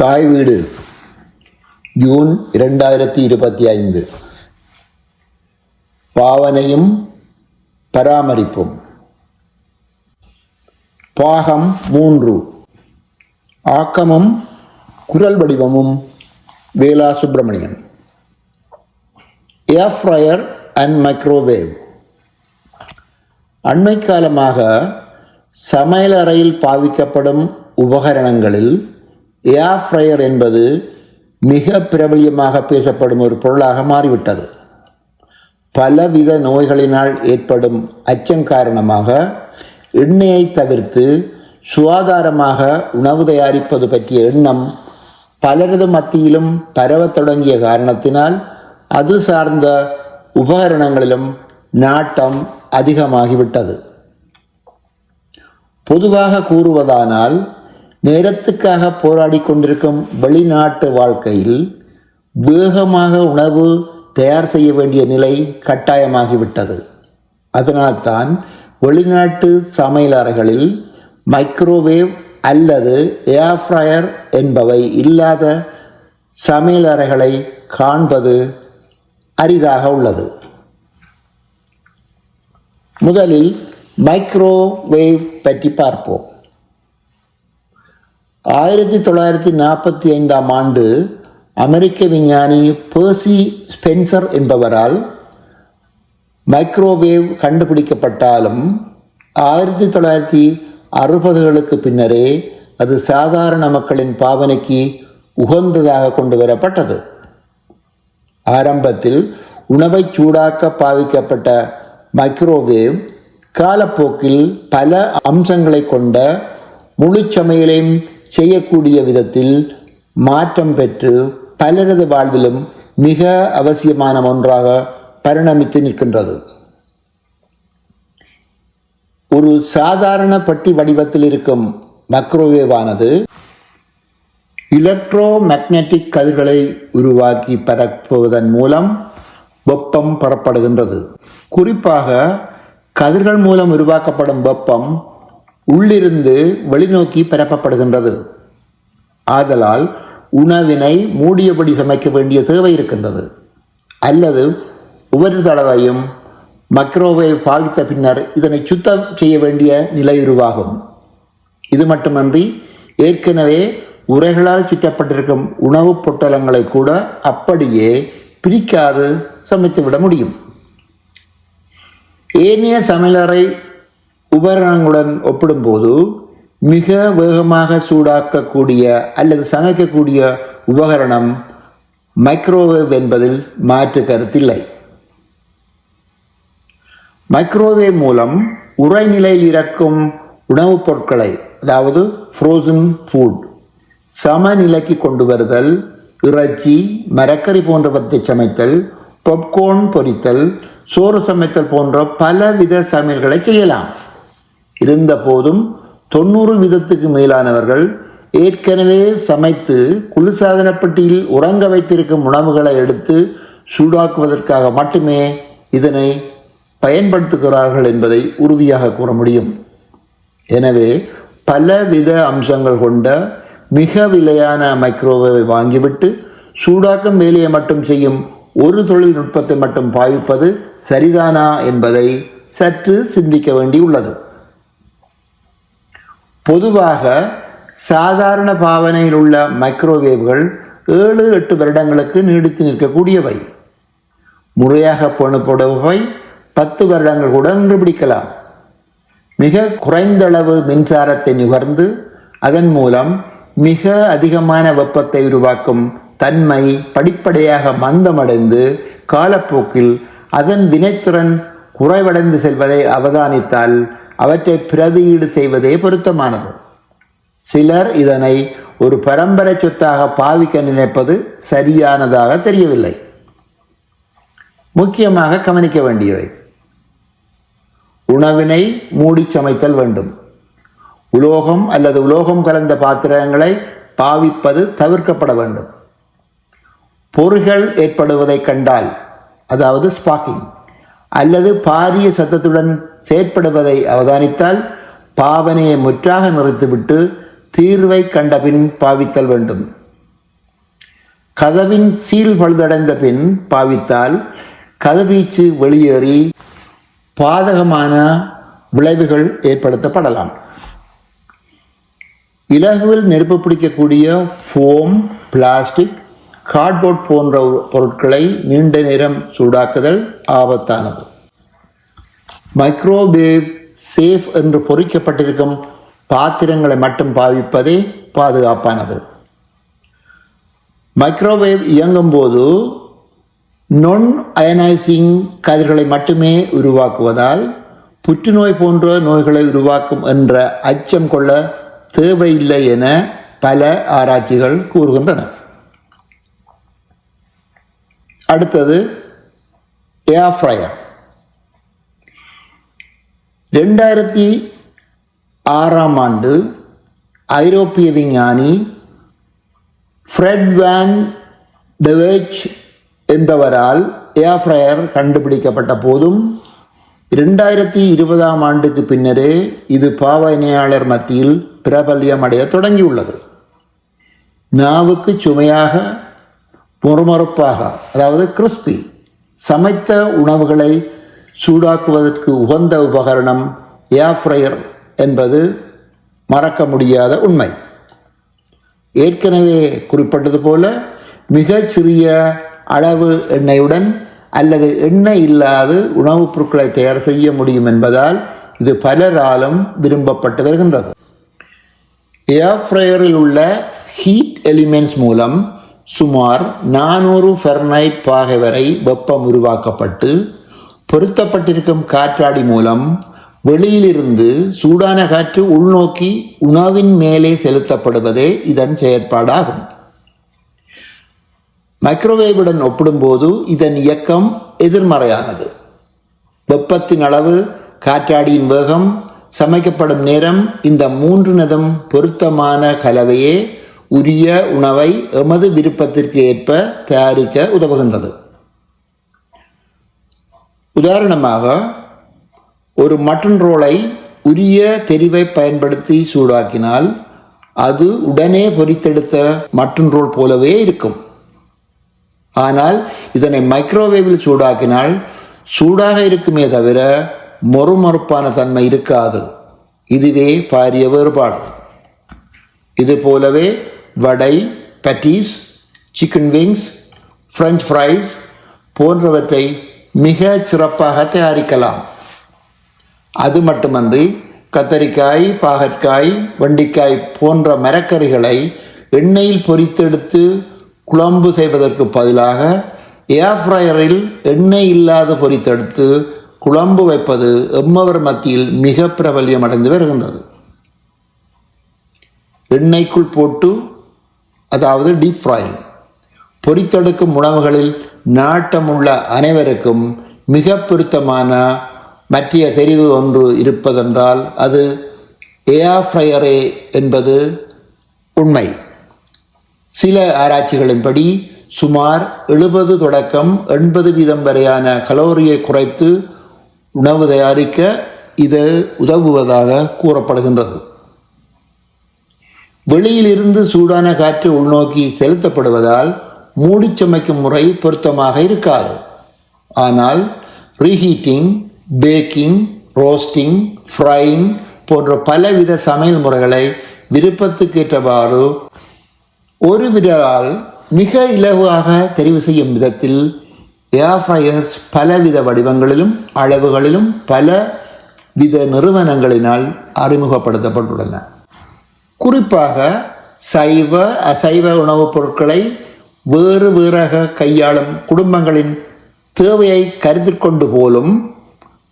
தாய் வீடு. ஜூன் இரண்டாயிரத்தி இருபத்தி ஐந்து. பாவனையும் பராமரிப்பும். பாகம் மூன்று. ஆக்கமும் குரல் வடிவமும் Vela Subramanian. Air fryer and microwave அண்மை காலமாக சமையலறையில் பாவிக்கப்படும் உபகரணங்களில் ஏர் ஃப்ரையர் என்பது மிக பிரபல்யமாக பேசப்படும் ஒரு பொருளாக மாறிவிட்டது. பலவித நோய்களினால் ஏற்படும் அச்சம் காரணமாக எண்ணெயை தவிர்த்து சுகாதாரமாக உணவு தயாரிப்பது பற்றிய எண்ணம் பலரது மத்தியிலும் பரவத் தொடங்கிய காரணத்தினால் அது சார்ந்த உபகரணங்களிலும் நாட்டம் அதிகமாகிவிட்டது. பொதுவாக கூறுவதானால் நேரத்துக்காக போராடி கொண்டிருக்கும் வெளிநாட்டு வாழ்க்கையில் வேகமாக உணவு தயார் செய்ய வேண்டிய நிலை கட்டாயமாகிவிட்டது. அதனால்தான் வெளிநாட்டு சமையலறைகளில் மைக்ரோவேவ் அல்லது ஏர் ஃப்ரையர் என்பவை இல்லாத சமையலறைகளை காண்பது அரிதாக உள்ளது. முதலில் மைக்ரோவேவ் பற்றி பார்ப்போம். ஆயிரத்தி தொள்ளாயிரத்தி நாற்பத்தி ஐந்தாம் ஆண்டு அமெரிக்க விஞ்ஞானி பேர்சி ஸ்பென்சர் என்பவரால் மைக்ரோவேவ் கண்டுபிடிக்கப்பட்டாலும் ஆயிரத்தி தொள்ளாயிரத்தி அறுபதுகளுக்கு பின்னரே அது சாதாரண மக்களின் பாவனைக்கு உகந்ததாக கொண்டு வரப்பட்டது ஆரம்பத்தில் உணவை சூடாக்க பாவிக்கப்பட்ட மைக்ரோவேவ் காலப்போக்கில் பல அம்சங்களை கொண்ட முழு சமையலையும் செய்யக்கூடிய விதத்தில் மாற்றம் பெற்று பலரது வாழ்விலும் மிக அவசியமான ஒன்றாக பரிணமித்து நிற்கின்றது. ஒரு சாதாரண பட்டி வடிவத்தில் இருக்கும் மைக்ரோவேவானது எலக்ட்ரோ மேக்னெட்டிக் கதிர்களை உருவாக்கி பரப்புவதன் மூலம் வெப்பம் பெறப்படுகின்றது. குறிப்பாக கதிர்கள் மூலம் உருவாக்கப்படும் வெப்பம் உள்ளிருந்து வெளிநோக்கி பரப்பப்படுகின்றது. ஆதலால் உணவினை மூடியபடி சமைக்க வேண்டிய தேவை இருக்கின்றது. அல்லது ஒவ்வொரு தடவையும் மைக்ரோவேவ் பாவித்த பின்னர் இதனை சுத்தம் செய்ய வேண்டிய நிலை உருவாகும். இது மட்டுமன்றி ஏற்கனவே உரைகளால் சுற்றப்பட்டிருக்கும் உணவுப் பொட்டலங்களை கூட அப்படியே பிரிக்காது சமைத்துவிட முடியும். ஏனைய சமையலறை உபகரணங்களுடன் ஒப்பிடும்போது மிக வேகமாக சூடாக்கக்கூடிய அல்லது சமைக்கக்கூடிய உபகரணம் மைக்ரோவேவ் என்பதில் மாற்று கருத்தில்லை. மைக்ரோவேவ் மூலம் உறைநிலையில் இருக்கும் உணவுப் பொருட்களை அதாவது ஃப்ரோசன் ஃபுட் சமநிலைக்கு கொண்டு வருதல் இறைச்சி மரக்கறி போன்றவற்றை சமைத்தல் பாப்கார்ன் பொரித்தல் சோறு சமைத்தல் போன்ற பலவித சமையல்களை செய்யலாம். இருந்தபோதும் தொண்ணூறு விதத்துக்கு மேலானவர்கள் ஏற்கனவே சமைத்து குளிர்சாதனப்பட்டியில் உறங்க வைத்திருக்கும் உணவுகளை எடுத்து சூடாக்குவதற்காக மட்டுமே இதனை பயன்படுத்துகிறார்கள் என்பதை உறுதியாக கூற முடியும். எனவே பலவித அம்சங்கள் கொண்ட மிக விலையான மைக்ரோவேவை வாங்கிவிட்டு சூடாக்கும் வேலையை மட்டும் செய்யும் ஒரு தொழில்நுட்பத்தை மட்டும் பாவிப்பது சரிதானா என்பதை சற்று சிந்திக்க வேண்டியுள்ளது. பொதுவாக சாதாரண பாவனையில் உள்ள மைக்ரோவேவ்கள் ஏழு எட்டு வருடங்களுக்கு நீடித்து நிற்கக்கூடியவை. முறையாக பணுப்படுபவை பத்து வருடங்கள் கூட நின்று பிடிக்கலாம். மிக குறைந்தளவு மின்சாரத்தை நுகர்ந்து அதன் மூலம் மிக அதிகமான வெப்பத்தை உருவாக்கும் தன்மை படிப்படியாக மந்தமடைந்து காலப்போக்கில் அதன் வினைத்திறன் குறைவடைந்து செல்வதை அவதானித்தால் அவற்றை பிரதியீடு செய்வதே பொருத்தமானது. சிலர் இதனை ஒரு பரம்பரை சொத்தாக பாவிக்க நினைப்பது சரியானதாக தெரியவில்லை. முக்கியமாக கவனிக்க வேண்டியவை. உணவினை மூடி சமைத்தல் வேண்டும். உலோகம் அல்லது உலோகம் கலந்த பாத்திரங்களை பாவிப்பது தவிர்க்கப்பட வேண்டும். பொறிகள் ஏற்படுவதை கண்டால் அதாவது ஸ்பாக்கிங் அல்லது பாரிய சத்தத்துடன் செயற்படுவதை அவதானித்தால் பாவனையை முற்றாக நிறுத்திவிட்டு தீர்வை கண்டபின் பாவித்தல் வேண்டும். கதவின் சீல் பழுதடைந்த பின் பாவித்தால் கதவீச்சு வெளியேறி பாதகமான விளைவுகள் ஏற்படுத்தப்படலாம். இலகுவில் நெருப்பு பிடிக்கக்கூடிய ஃபோம் பிளாஸ்டிக் கார்ட்போர்ட் போன்ற பொருட்களை நீண்ட நேரம் சூடாக்குதல் ஆபத்தானது. மைக்ரோவேவ் சேஃப் என்று பொறிக்கப்பட்டிருக்கும் பாத்திரங்களை மட்டும் பாவிப்பதே பாதுகாப்பானது. மைக்ரோவேவ் இயங்கும் போது நொன் அயனைசிங் கதிர்களை மட்டுமே உருவாக்குவதால் புற்றுநோய் போன்ற நோய்களை உருவாக்கும் என்ற அச்சம் கொள்ள தேவையில்லை என பல ஆராய்ச்சிகள் கூறுகின்றன. அடுத்தது ஏர் ஃப்ரையர் ரெண்டாயிரத்தி ஆறாம் ஆண்டு ஐரோப்பிய விஞ்ஞானி ஃப்ரெட் வேன் டெவேச் என்பவரால் ஏர் ஃப்ரையர் கண்டுபிடிக்கப்பட்ட போதும் இரண்டாயிரத்தி இருபதாம் ஆண்டுக்கு பின்னரே இது பாவனையாளர் மத்தியில் பிரபல்யம் அடைய தொடங்கியுள்ளது. நாவுக்கு சுமையாக மொறுமொறுப்பாக அதாவது கிறிஸ்பி சமைத்த உணவுகளை சூடாக்குவதற்கு உகந்த உபகரணம் ஏர் ஃப்ரையர் என்பது மறக்க முடியாத உண்மை. ஏற்கனவே குறிப்பிட்டது போல மிகச் சிறிய அளவு எண்ணெயுடன் அல்லது எண்ணெய் இல்லாது உணவுப் பொருட்களை தயார் செய்ய முடியும் என்பதால் இது பலராலும் விரும்பப்பட்டு வருகின்றது. ஏர் ஃப்ரையரில் உள்ள ஹீட் எலிமெண்ட்ஸ் மூலம் சுமார் நானூறு ஃபெர்னைட் பாகை வரை வெப்பம் உருவாக்கப்பட்டு பொருத்தப்பட்டிருக்கும் காற்றாடி மூலம் வெளியிலிருந்து சூடான காற்று உள்நோக்கி உணவின் மேலே செலுத்தப்படுவதே இதன் செயற்பாடாகும். மைக்ரோவேவுடன் ஒப்பிடும்போது இதன் இயக்கம் எதிர்மறையானது. வெப்பத்தின் அளவு காற்றாடியின் வேகம் சமைக்கப்படும் நேரம் இந்த மூன்றினதும் பொருத்தமான கலவையே உரிய உணவை எமது விருப்பத்திற்கு ஏற்ப தயாரிக்க உதவுகின்றது. உதாரணமாக ஒரு மட்டன் ரோலை உரிய தெரிவை பயன்படுத்தி சூடாக்கினால் அது உடனே பொரித்தெடுத்த மட்டன் ரோல் போலவே இருக்கும். ஆனால் இதனை மைக்ரோவேவில் சூடாக்கினால் சூடாக இருக்குமே தவிர மொறுமொறுப்பான தன்மை இருக்காது. இதுவே பாரிய வேறுபாடு. இது போலவே vada patties chicken wings French fries போன்றவற்றை மிக சிறப்பாக தயாரிக்கலாம். அது மட்டுமன்றி கத்தரிக்காய் பாகற்காய் வண்டிக்காய் போன்ற மரக்கறிகளை எண்ணெயில் பொரித்தெடுத்து குழம்பு செய்வதற்கு பதிலாக ஏர் ஃப்ரையரில் எண்ணெய் இல்லாத பொரித்தெடுத்து குழம்பு வைப்பது எம்மவர் மத்தியில் மிக பிரபல்யம் அடைந்து வருகின்றது. எண்ணெய்க்குள் போட்டு அதாவது டீப் ஃப்ரை பொரித்தெடுக்கும் உணவுகளில் நாட்டமுள்ள அனைவருக்கும் மிக பொருத்தமான மற்றிய தெரிவு ஒன்று இருப்பதென்றால் அது ஏர் ஃப்ரையரே என்பது உண்மை. சில ஆராய்ச்சிகளின்படி சுமார் எழுபது தொடக்கம் எண்பது வீதம் வரையான கலோரியை குறைத்து உணவு தயாரிக்க இது உதவுவதாக கூறப்படுகின்றது. வெளியிலிருந்து சூடான காற்று உள்நோக்கி செலுத்தப்படுவதால் மூடிச்சமைக்கும் முறை பொருத்தமாக இருக்காது. ஆனால் ரீஹீட்டிங் பேக்கிங் ரோஸ்டிங் ஃப்ரைங் போன்ற பலவித சமையல் முறைகளை விருப்பத்துக்கேற்றவாறு ஒரு விரலால் மிக இலகுவாக தெரிவு செய்யும் விதத்தில் ஏர் ஃப்ரையர்ஸ் பலவித வடிவங்களிலும் அளவுகளிலும் பல வித நிறுவனங்களினால் அறிமுகப்படுத்தப்பட்டுள்ளன. குறிப்பாக சைவ அசைவ உணவுப் பொருட்களை வேறு வேறாக கையாளும் குடும்பங்களின் தேவையை கருத்தில் கொண்டு போலும்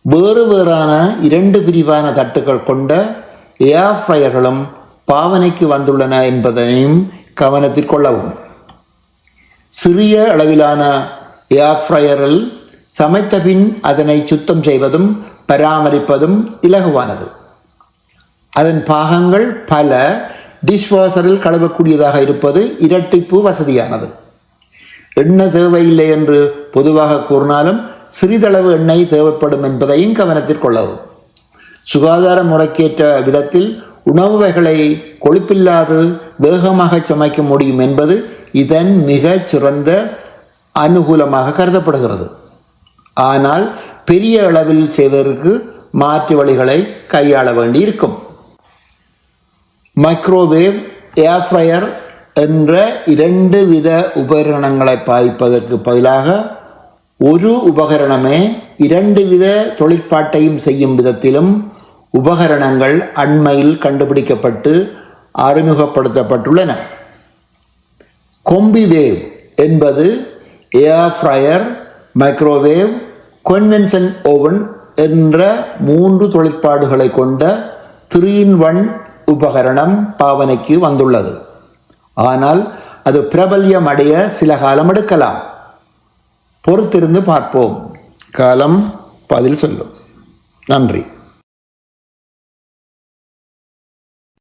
வேறு வேறான இரண்டு பிரிவான தட்டுகள் கொண்ட ஏர் ஃப்ரையர்களும் பாவனைக்கு வந்துள்ளன என்பதனையும் கவனத்தில் கொள்ளவும். சிறிய அளவிலான ஏர் ஃப்ரையரில் சமைத்த பின் அதனை சுத்தம் செய்வதும் பராமரிப்பதும் இலகுவானது. அதன் பாகங்கள் பல டிஷ்வாஷரில் கழுவக்கூடியதாக இருப்பது இரட்டிப்பு வசதியானது. எண்ணெய் தேவையில்லை என்று பொதுவாக கூறினாலும் சிறிதளவு எண்ணெய் தேவைப்படும் என்பதையும் கவனத்தில் கொள்ளவும். சுகாதார முறைக்கேற்ற விதத்தில் உணவு வகைகளை கொழுப்பில்லாது வேகமாக சமைக்க முடியும் என்பது இதன் மிகச் சிறந்த அனுகூலமாக கருதப்படுகிறது. ஆனால் பெரிய அளவில் செய்வதற்கு மாற்று வழிகளை கையாள வேண்டியிருக்கும். மைக்ரோவேவ் ஏர் ஃப்ரையர் என்ற இரண்டு வித உபகரணங்களை பாதிப்பதற்கு பதிலாக ஒரு உபகரணமே இரண்டு வித தொழிற்பாட்டையும் செய்யும் விதத்திலும் உபகரணங்கள் அண்மையில் கண்டுபிடிக்கப்பட்டு அறிமுகப்படுத்தப்பட்டுள்ளன. கொம்பிவேவ் என்பது air fryer microwave convection oven என்ற மூன்று தொழிற்பாடுகளை கொண்ட த்ரீ இன் ஒன் உபகரணம் பாவனைக்கு வந்துள்ளது. ஆனால் அது பிரபல்யம் அடைய சில காலம் எடுக்கலாம். பொறுத்திருந்து பார்ப்போம். காலம் பதில் சொல்லும். நன்றி.